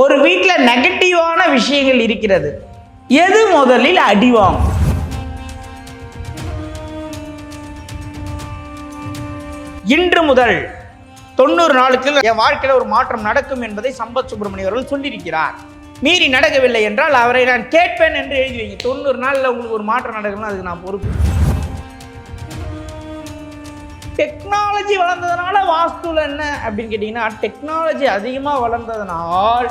ஒரு வீட்டில் நெகட்டிவான விஷயங்கள் இருக்கிறது. எது முதலில் அடிவாங்கும் இன்று முதல் தொண்ணூறு நாளுக்கு என் வாழ்க்கையில் ஒரு மாற்றம் நடக்கும் என்பதை சம்பத் சுப்பிரமணியம் அவர்கள் சொல்லியிருக்கிறார். மீறி நடக்கவில்லை என்றால் அவரை நான் கேட்பேன் என்று எழுதி வைங்க. தொண்ணூறு நாளில் உங்களுக்கு ஒரு மாற்றம் நடக்கணும் அதுக்கு நான் பொறுப்பு. டெக்னாலஜி வளர்ந்ததுனால வாஸ்துல என்ன அப்படின்னு கேட்டிங்கன்னா டெக்னாலஜி அதிகமாக வளர்ந்ததனால்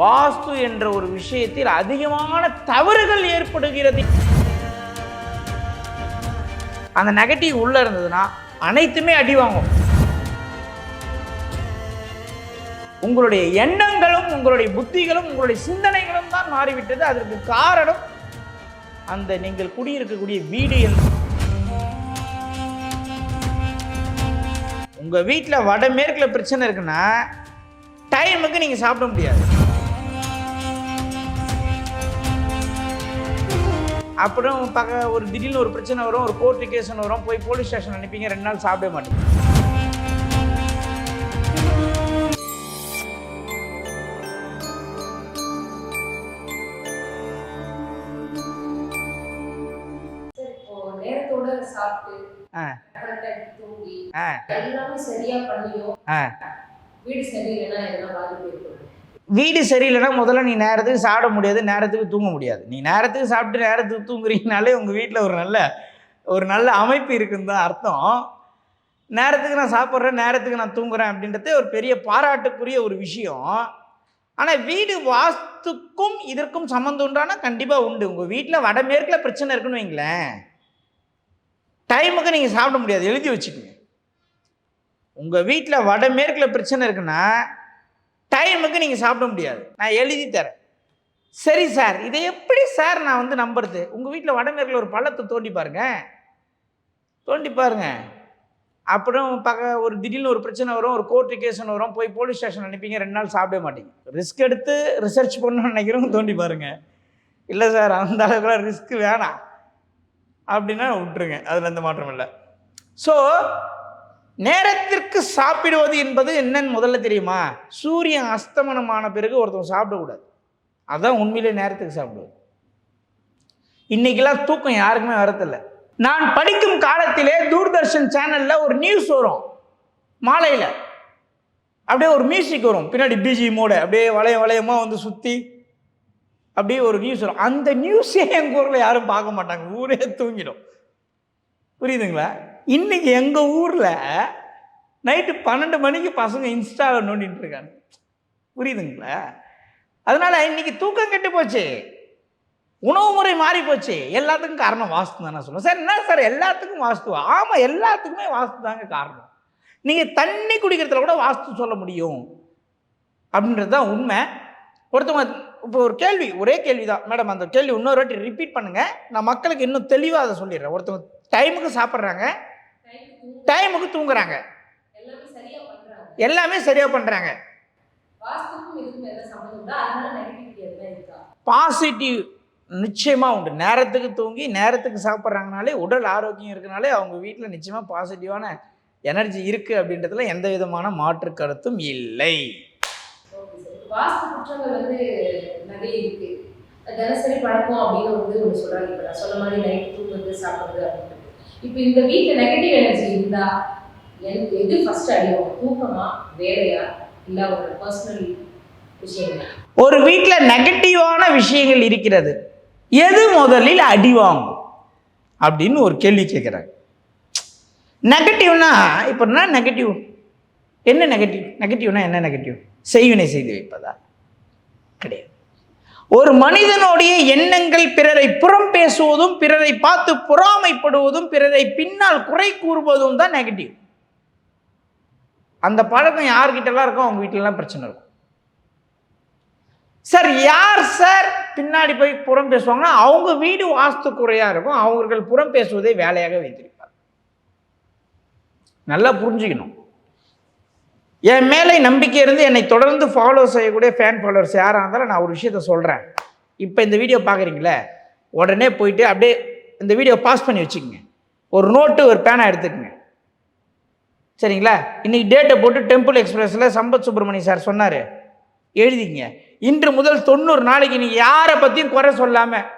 வாஸ்து என்ற ஒரு விஷயத்தில் அதிகமான தவறுகள் ஏற்படுகிறது. அந்த நெகட்டிவ் உள்ள இருந்ததுன்னா அனைத்துமே அடி வாங்கும். உங்களுடைய எண்ணங்களும் உங்களுடைய புத்திகளும் உங்களுடைய சிந்தனைகளும் தான் மாறிவிட்டது. அதற்கு காரணம் அந்த நீங்கள் குடியிருக்கக்கூடிய வீடு என்று உங்க வீட்டில் வடமேற்குல பிரச்சனை இருக்குன்னா டைமுக்கு நீங்க சாப்பிட முடியாது. அப்புறம் பக்க ஒரு திடீர்னு ஒரு பிரச்சனை வரும் ஒரு கோர்ட்டு கேஸ்னு வரும் போய் போலீஸ் ஸ்டேஷன் அனுப்பிங்க ரெண்டு நாள் சாப்பிட மாட்டீங்க. எல்லாமே சரியா பண்ணியும் வீடு சரியில்லைன்னா எதனா பாதிப்பு வீடு சரியில்லைன்னா முதல்ல நீ நேரத்துக்கு சாப்பிட முடியாது நேரத்துக்கு தூங்க முடியாது. நீ நேரத்துக்கு சாப்பிட்டு நேரத்துக்கு தூங்குறீங்கனாலே உங்கள் வீட்டில் ஒரு நல்ல ஒரு நல்ல அமைப்பு இருக்குன்னு தான் அர்த்தம். நேரத்துக்கு நான் சாப்பிட்றேன் நேரத்துக்கு நான் தூங்குறேன் அப்படின்றதே ஒரு பெரிய பாராட்டுக்குரிய ஒரு விஷயம். ஆனால் வீடு வாஸ்துக்கும் இதற்கும் சம்மந்தம் உண்டானா கண்டிப்பாக உண்டு. உங்கள் வீட்டில் வடமேற்கில் பிரச்சனை இருக்குன்னு வைங்களேன். டைமுக்கு நீங்கள் சாப்பிட முடியாது. எழுதி வச்சுக்கோங்க. உங்கள் வீட்டில் வடமேற்கில் பிரச்சனை இருக்குன்னா டைமுக்கு நீங்கள் சாப்பிட முடியாது. நான் எழுதி தரேன். சரி சார் இதை எப்படி சார் நான் வந்து நம்புறது? உங்கள் வீட்டில் வடமேற்கில் ஒரு பள்ளத்தை தோண்டி பாருங்க. தோண்டி பாருங்க. அப்புறம் பக்க ஒரு திடீர்னு ஒரு பிரச்சனை வரும் ஒரு கோர்ட்டு கேஸ்னு வரும் போய் போலீஸ் ஸ்டேஷன் அனுப்பிங்க ரெண்டு நாள் சாப்பிட மாட்டீங்க. ரிஸ்க் எடுத்து ரிசர்ச் பண்ணணும்னு நினைக்கிறவங்க தோண்டி பாருங்க. இல்லை சார் அந்த அளவுக்குலாம் ரிஸ்க் வேணாம். அப்படின்னா விட்டுருங்க. அதில் எந்த மாற்றம் இல்லை. ஸோ நேரத்திற்கு சாப்பிடுவது என்பது என்னன்னு முதல்ல தெரியுமா? சூரியன் அஸ்தமனமான பிறகு ஒருத்தவங்க சாப்பிடக்கூடாது. அதான் உண்மையிலே நேரத்துக்கு சாப்பிடுவது. இன்னைக்கெல்லாம் தூக்கம் யாருக்குமே வரதில்லை. நான் படிக்கும் காலத்திலே தூர்தர்ஷன் சேனல்ல ஒரு நியூஸ் வரும். மாலையில். அப்படியே ஒரு மியூசிக் வரும். பின்னாடி பிஜி மோட அப்படியே வளைய வளையமா வந்து சுற்றி அப்படியே ஒரு நியூஸ் வரும். அந்த நியூஸே எங்கள் ஊரில் யாரும் பார்க்க மாட்டாங்க. ஊரே தூங்கிடும். புரியுதுங்களா? இன்னைக்கு எங்கள் ஊரில் நைட்டு பன்னெண்டு மணிக்கு பசங்க இன்ஸ்டாவை நோண்டிட்டு இருக்காங்க புரியுதுங்களா? அதனால இன்னைக்கு தூக்கம் கெட்டு போச்சு. உணவு முறை மாறி போச்சு. எல்லாத்துக்கும் காரணம் வாஸ்து தான் நான் சொல்லுவேன் சார் என்ன சார் எல்லாத்துக்கும் வாஸ்து ஆமாம் எல்லாத்துக்குமே வாஸ்து தாங்க காரணம். நீங்கள் தண்ணி குடிக்கிறதுல கூட வாஸ்து சொல்ல முடியும். அப்படின்றது தான் உண்மை. ஒருத்தவங்க இப்போ ஒரு கேள்வி ஒரே கேள்வி தான். மேடம் அந்த கேள்வி இன்னொரு வாட்டி ரிப்பீட் பண்ணுங்கள் நான் மக்களுக்கு இன்னும் தெளிவாக அதை சொல்லிடுறேன். ஒருத்தவங்க டைமுக்கு சாப்பிட்றாங்க. டைமுக்கு தூங்குறாங்க. எல்லாமே சரியா பண்றாங்க. பாசிட்டிவ் நிச்சயமாக உண்டு? நேரத்துக்கு தூங்கி நேரத்துக்கு சாப்பிட்றாங்கனாலே உடல் ஆரோக்கியம் இருக்கனாலே அவங்க வீட்டில் நிச்சயமாக பாசிட்டிவான எனர்ஜி இருக்குது அப்படின்றதுல எந்த விதமான மாற்று கருத்தும் இல்லை. தினசரி பழக்கம் அப்படின்னு வந்து ஒன்று சொல்றாங்க. இப்போ நான் சொன்ன மாதிரி நைட் தூங்குறது சாப்பிடுறது அப்படின்றது இப்போ இந்த வீட்டில் நெகட்டிவ் எனர்ஜி இருந்தா எனக்கு எது ஃபர்ஸ்ட் அடிவோம் தூக்கமா வேலையா இல்ல ஒரு பர்சனல் விஷயங்களா ஒரு வீட்டில் நெகட்டிவான விஷயங்கள் இருக்கிறது. எது முதலில் அடி வாங்கும்? அப்படின்னு ஒரு கேள்வி கேட்குறாங்க நெகட்டிவ்னா இப்போ என்ன நெகட்டிவ் என்ன நெகட்டிவ் நெகட்டிவ்னா என்ன நெகட்டிவ் செய்வினை செய்து வைப்பதா? கிடையாது. ஒரு மனிதனுடைய எண்ணங்கள் பிறரை புறம் பேசுவதும் பிறரை பார்த்து பொறாமைப்படுவதும் பிறரை பின்னால் குறை கூறுவதும் தான் நெகட்டிவ் அந்த பழக்கம் யார்கிட்டலாம் இருக்கோ அவங்க வீட்டிலலாம் பிரச்சனை இருக்கும். சார் யார் சார் பின்னாடி போய் புறம் பேசுவாங்கன்னா அவங்க வீடு வாஸ்து குறையாக இருக்கும். அவர்கள் புறம் பேசுவதை வேலையாக வைத்திருப்பார் நல்லா புரிஞ்சுக்கணும். என் மேலே நம்பிக்கை இருந்து என்னை தொடர்ந்து ஃபாலோ செய்யக்கூடிய ஃபேன் ஃபாலோவர்ஸ் யாராக இருந்தாலும் நான் ஒரு விஷயத்த சொல்கிறேன் இப்போ இந்த வீடியோ பார்க்குறீங்களே உடனே போயிட்டு அப்படியே இந்த வீடியோ பாஸ் பண்ணி வச்சுக்கோங்க. ஒரு நோட்டு ஒரு பேனா எடுத்துக்கோங்க. சரிங்களா? இன்னைக்கு டேட்டை போட்டு டெம்பிள் எக்ஸ்பிரஸில் சம்பத் சுப்பிரமணியம் சார் சொன்னார். எழுதிங்க இன்று முதல் தொண்ணூறு நாளைக்கு நீங்கள் யாரை பற்றியும் குறை சொல்லாமல்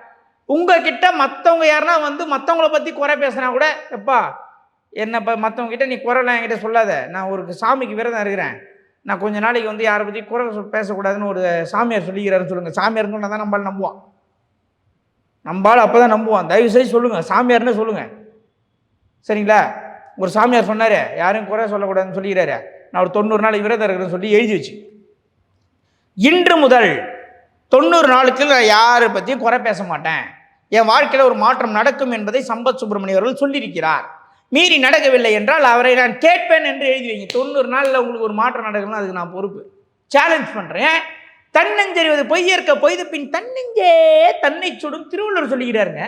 உங்ககிட்ட மற்றவங்க யாருன்னா வந்து மற்றவங்கள பற்றி குறை பேசுனா கூட எப்பா என்ன இப்போ மற்றவங்க கிட்ட நீ குறைலாம் என்கிட்ட சொல்லாத. நான் ஒரு சாமிக்கு விரதம் இருக்கிறேன். நான் கொஞ்ச நாளைக்கு வந்து யாரை பற்றி குறை சொல் பேசக்கூடாதுன்னு ஒரு சாமியார் சொல்லிக்கிறாருன்னு சொல்லுங்கள் சாமியார்னு சொன்னால் தான் நம்மளால் நம்புவான். நம்மளால் அப்போ தான் நம்புவான். தயவு செய்து சொல்லுங்கள் சாமியார்னு சொல்லுங்கள் சரிங்களா? ஒரு சாமியார் சொன்னார் யாரும் குறை சொல்லக்கூடாதுன்னு சொல்லிக்கிறாரு. நான் ஒரு தொண்ணூறு நாளைக்கு விரதம் இருக்கிறேன்னு சொல்லி எழுதி வச்சு. இன்று முதல் தொண்ணூறு நாளுக்கு நான் யாரை பற்றியும் குறை பேச மாட்டேன். என் வாழ்க்கையில் ஒரு மாற்றம் நடக்கும் என்பதை சம்பத் சுப்பிரமணியம் அவர்கள் சொல்லியிருக்கிறார். மீறி நடக்கவில்லை என்றால் அவரை நான் கேட்பேன் என்று எழுதி வைங்க. தொண்ணூறு நாளில் உங்களுக்கு ஒரு மாற்றம் நடக்கணும் அதுக்கு நான் பொறுப்பு. சேலஞ்ச் பண்ணுறேன் தன்னஞ்செறிவது பொய்யற்க பொய்து பின் தன்னெஞ்சே தன்னை சுடும் திருவள்ளுவர் சொல்லிக்கிறாருங்க.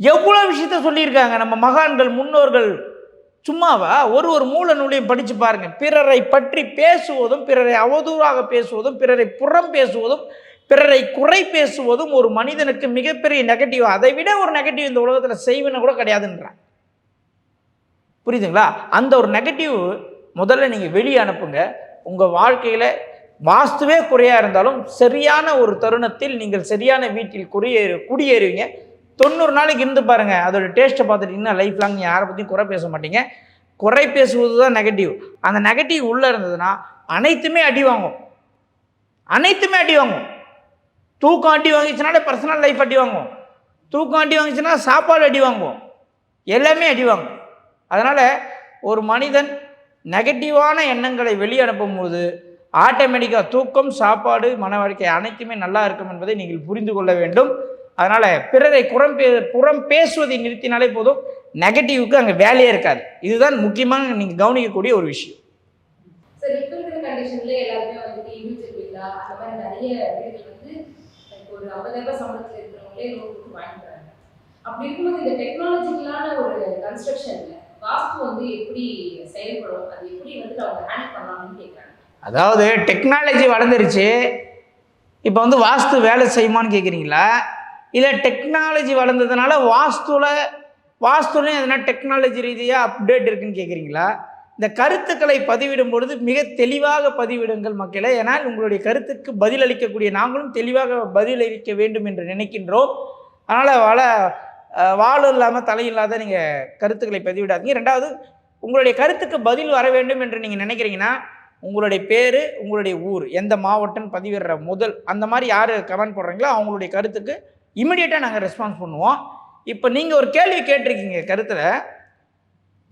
எவ்வளோ விஷயத்த சொல்லியிருக்காங்க நம்ம மகான்கள் முன்னோர்கள். சும்மாவா? ஒரு ஒரு மூல நூலையும் படித்து பாருங்க. பிறரை பற்றி பேசுவதும் பிறரை அவதூறாக பேசுவதும் பிறரை புறம் பேசுவதும் பிறரை குறை பேசுவதும் ஒரு மனிதனுக்கு மிகப்பெரிய நெகட்டிவ் அதை விட ஒரு நெகட்டிவ் இந்த உலகத்தில் செய்வன கூட கிடையாதுன்றான் புரியுதுங்களா? அந்த ஒரு நெகட்டிவ் முதல்ல நீங்கள் வெளியே அனுப்புங்க. உங்கள் வாழ்க்கையில் வாஸ்துவே குறையாக இருந்தாலும் சரியான ஒரு தருணத்தில் நீங்கள் சரியான வீட்டில் குடியேறு குடியேறுவீங்க. தொண்ணூறு நாளைக்கு இருந்து பாருங்க. அதோட டேஸ்ட்டை பார்த்துட்டிங்கன்னா லைஃப் லாங் யாரை பற்றியும் குறை பேச மாட்டீங்க. குறை பேசுவது தான் நெகட்டிவ் அந்த நெகட்டிவ் உள்ளே இருந்ததுன்னா அனைத்துமே அடி வாங்கும். அனைத்துமே அடி வாங்கும். தூக்கம் அடி வாங்கிச்சுனாலே பர்சனல் லைஃப் அடி வாங்கும். தூக்கம் அடி வாங்கிச்சுன்னா சாப்பாடு அடி வாங்குவோம் எல்லாமே அடி வாங்கும். அதனால் ஒரு மனிதன் நெகட்டிவான எண்ணங்களை வெளியே அனுப்பும்போது ஆட்டோமேட்டிக்காக தூக்கம் சாப்பாடு மன வாழ்க்கை அனைத்துமே நல்லா இருக்கும் என்பதை நீங்கள் புரிந்து கொள்ள வேண்டும். அதனால் பிறரை புறம் பே புறம் பேசுவதை நிறுத்தினாலே போதும். நெகட்டிவுக்கு அங்கே வேலையே இருக்காது. இதுதான் முக்கியமாக நீங்கள் கவனிக்கக்கூடிய ஒரு விஷயம். அப்படி இருக்கும்போது இந்த டெக்னாலஜிக்கலான ஒரு கன்ஸ்ட்ரக்ஷன்ல வாஸ்து வந்து எப்படி செயல்படும்? அது எப்படி வந்து அவங்க ஹேண்டில் பண்ணலாம்னு கேட்குறாங்க அதாவது டெக்னாலஜி வளர்ந்துருச்சு. இப்போ வந்து வாஸ்து வேலை செய்யுமான்னு கேட்குறீங்களா இல்லை டெக்னாலஜி வளர்ந்ததுனால வாஸ்துவில் வாஸ்துலையும் எதனா டெக்னாலஜி ரீதியாக அப்டேட் இருக்குன்னு கேட்குறீங்களா இந்த கருத்துக்களை பதிவிடும் பொழுது மிக தெளிவாக பதிவிடுங்கள் மக்களே. ஏன்னால் உங்களுடைய கருத்துக்கு பதிலளிக்கக்கூடிய நாங்களும் தெளிவாக பதிலளிக்க வேண்டும் என்று நினைக்கின்றோம். அதனால் வள வாழும் இல்லாமல் தலை இல்லாத நீங்கள் கருத்துக்களை பதிவிடாதீங்க. ரெண்டாவது உங்களுடைய கருத்துக்கு பதில் வர வேண்டும் என்று நீங்கள் நினைக்கிறீங்கன்னா உங்களுடைய பேர் உங்களுடைய ஊர் எந்த மாவட்டம்னு பதிவிடுற முதல் அந்த மாதிரி யார் கமெண்ட் போடுறீங்களோ அவங்களுடைய கருத்துக்கு இமிடியேட்டாக நாங்கள் ரெஸ்பான்ஸ் பண்ணுவோம். இப்போ நீங்கள் ஒரு கேள்வி கேட்டிருக்கீங்க கருத்தில்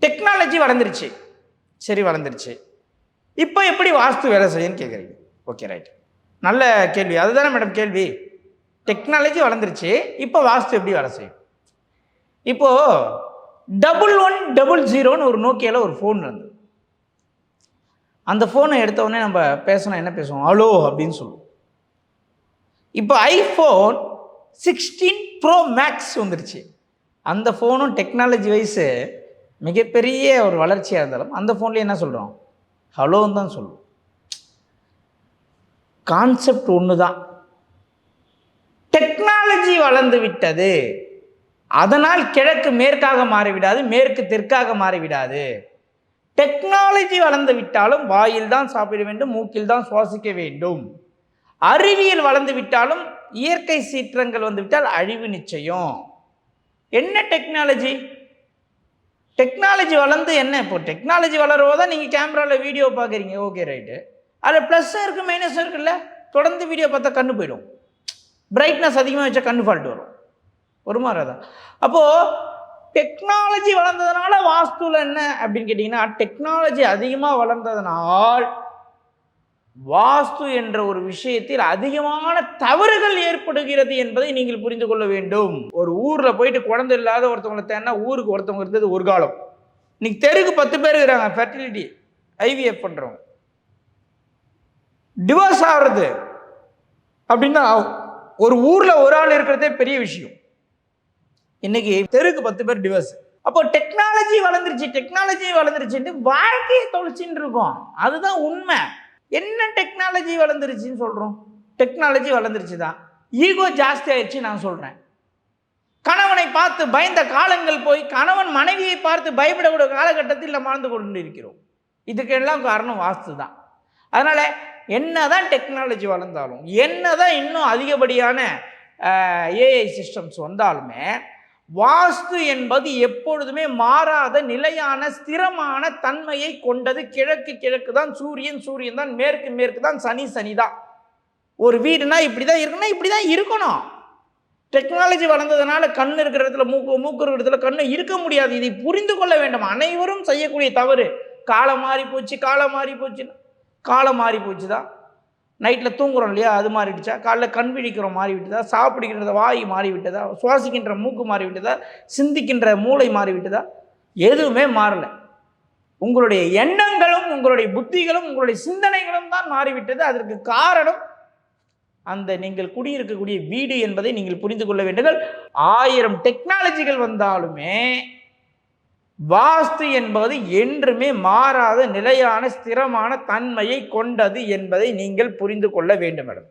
டெக்னாலஜி வளர்ந்துருச்சு. சரி வளர்ந்துருச்சு. இப்போ எப்படி வாஸ்து வேலை செய்யுன்னு கேட்குறீங்க ஓகே ரைட் நல்ல கேள்வி. அதுதானே மேடம் கேள்வி. டெக்னாலஜி வளர்ந்துருச்சு. இப்போ வாஸ்து எப்படி வேலை செய்யும்? இப்போது டபுள் ஒன் டபுள் ஜீரோன்னு ஒரு நோக்கியால் ஒரு ஃபோன் இருந்தது அந்த ஃபோனை எடுத்த உடனே நம்ம பேசணும் என்ன பேசுவோம்? ஹலோ அப்படின்னு சொல்லுவோம். இப்போ ஐஃபோன் சிக்ஸ்டீன் ப்ரோ மேக்ஸ் வந்துருச்சு. அந்த ஃபோனும் டெக்னாலஜி வைஸு மிகப்பெரிய ஒரு வளர்ச்சியாக இருந்தாலும் அந்த ஃபோன்லேயே என்ன சொல்கிறோம் ஹலோன்னு தான் சொல்லுவோம். கான்செப்ட் ஒன்று தான் டெக்னாலஜி வளர்ந்து விட்டது. அதனால் கிழக்கு மேற்காக மாறிவிடாது மேற்கு தெற்காக மாறிவிடாது. டெக்னாலஜி வளர்ந்து விட்டாலும் வாயில் தான் சாப்பிட வேண்டும் மூக்கில் தான் சுவாசிக்க வேண்டும். அறிவியல் வளர்ந்து விட்டாலும் இயற்கை சீற்றங்கள் வந்துவிட்டால் அழிவு நிச்சயம். என்ன டெக்னாலஜி டெக்னாலஜி வளர்ந்து என்ன? இப்போ டெக்னாலஜி வளருவோ தான் நீங்கள் கேமராவில் வீடியோ பார்க்குறீங்க. ஓகே ரைட்டு அதில் ப்ளஸ்ஸும் இருக்குது மைனஸும் இருக்குல்ல தொடர்ந்து வீடியோ பார்த்தா கண்ணு போயிடும். பிரைட்னஸ் அதிகமாக வச்சா கண்ணு ஃபால்ட் வரும். ஒரு மாதிரி அப்போது டெக்னாலஜி வளர்ந்ததுனால வாஸ்துவில் என்ன அப்படின்னு கேட்டிங்கன்னா டெக்னாலஜி அதிகமாக வளர்ந்ததனால் வாஸ்து என்ற ஒரு விஷயத்தில் அதிகமான தவறுகள் ஏற்படுகிறது என்பதை நீங்கள் புரிந்து கொள்ள வேண்டும். ஒரு ஊரில் போயிட்டு குழந்தை இல்லாத ஒருத்தவங்களை தேன்னா ஊருக்கு ஒருத்தவங்க இருந்தது ஒரு காலம். இன்னைக்கு தெருக்கு பத்து பேர் இருக்கிறாங்க ஃபெர்டிலிட்டி ஐவிஎஃப் பண்ணுறவங்க டிவோர்ஸ் ஆகிறது அப்படின்னா ஒரு ஊரில் ஒரு ஆள் இருக்கிறதே பெரிய விஷயம். இன்னைக்கு தெருக்கு பத்து பேர் டிவர்ஸ் அப்போ டெக்னாலஜி வளர்ந்துருச்சு டெக்னாலஜி வளர்ந்துருச்சுன்ட்டு வாழ்க்கையை தொலைச்சின்னு இருக்கோம். அதுதான் உண்மை. என்ன டெக்னாலஜி வளர்ந்துருச்சுன்னு சொல்கிறோம் டெக்னாலஜி வளர்ந்துருச்சு தான் ஈகோ ஜாஸ்தி ஆயிடுச்சு நான் சொல்கிறேன் கணவனை பார்த்து பயந்த காலங்கள் போய் கணவன் மனைவியை பார்த்து பயப்படக்கூடிய காலகட்டத்தில் நம்ம வாழ்ந்து கொண்டு இருக்கிறோம். இதுக்கெல்லாம் காரணம் வாஸ்து தான் அதனால் என்ன தான் டெக்னாலஜி வளர்ந்தாலும் என்ன தான் இன்னும் அதிகப்படியான ஏஐ சிஸ்டம்ஸ் வந்தாலுமே வாஸ்து என்பது எப்பொழுதுமே மாறாத நிலையான ஸ்திரமான தன்மையை கொண்டது. கிழக்கு கிழக்கு தான் சூரியன் சூரியன் தான் மேற்கு மேற்கு தான் சனி சனி தான் ஒரு வீடுனா இப்படி தான் இருக்குன்னா இப்படி தான் இருக்கணும். டெக்னாலஜி வளர்ந்ததுனால கண் இருக்கிற இடத்துல மூக்கு மூக்கு இருக்கிற இடத்துல கண்ணு இருக்க முடியாது. இதை புரிந்து கொள்ள வேண்டும். அனைவரும் செய்யக்கூடிய தவறு காலம் மாறி போச்சு காலம் மாறி போச்சு காலம் மாறி போச்சு தான் நைட்டில் தூங்குறோம் இல்லையா அது மாறிடுச்சா? காலைல கண் விழிக்கிறோம் மாறிவிட்டதா? சாப்பிடுகின்ற வாய் மாறி விட்டதா சுவாசிக்கின்ற மூக்கு மாறிவிட்டதா? சிந்திக்கின்ற மூளை மாறிவிட்டதா? எதுவுமே மாறலை. உங்களுடைய எண்ணங்களும் உங்களுடைய புத்திகளும் உங்களுடைய சிந்தனைகளும் தான் மாறிவிட்டது. அதற்கு காரணம் அந்த நீங்கள் குடியிருக்கக்கூடிய வீடு என்பதை நீங்கள் புரிந்து கொள்ள வேண்டுங்கள். ஆயிரம் டெக்னாலஜிகள் வந்தாலுமே வாஸ்து என்பது என்றுமே மாறாத நிலையான ஸ்திரமான தன்மையை கொண்டது என்பதை நீங்கள் புரிந்து கொள்ள வேண்டும் மேடம்.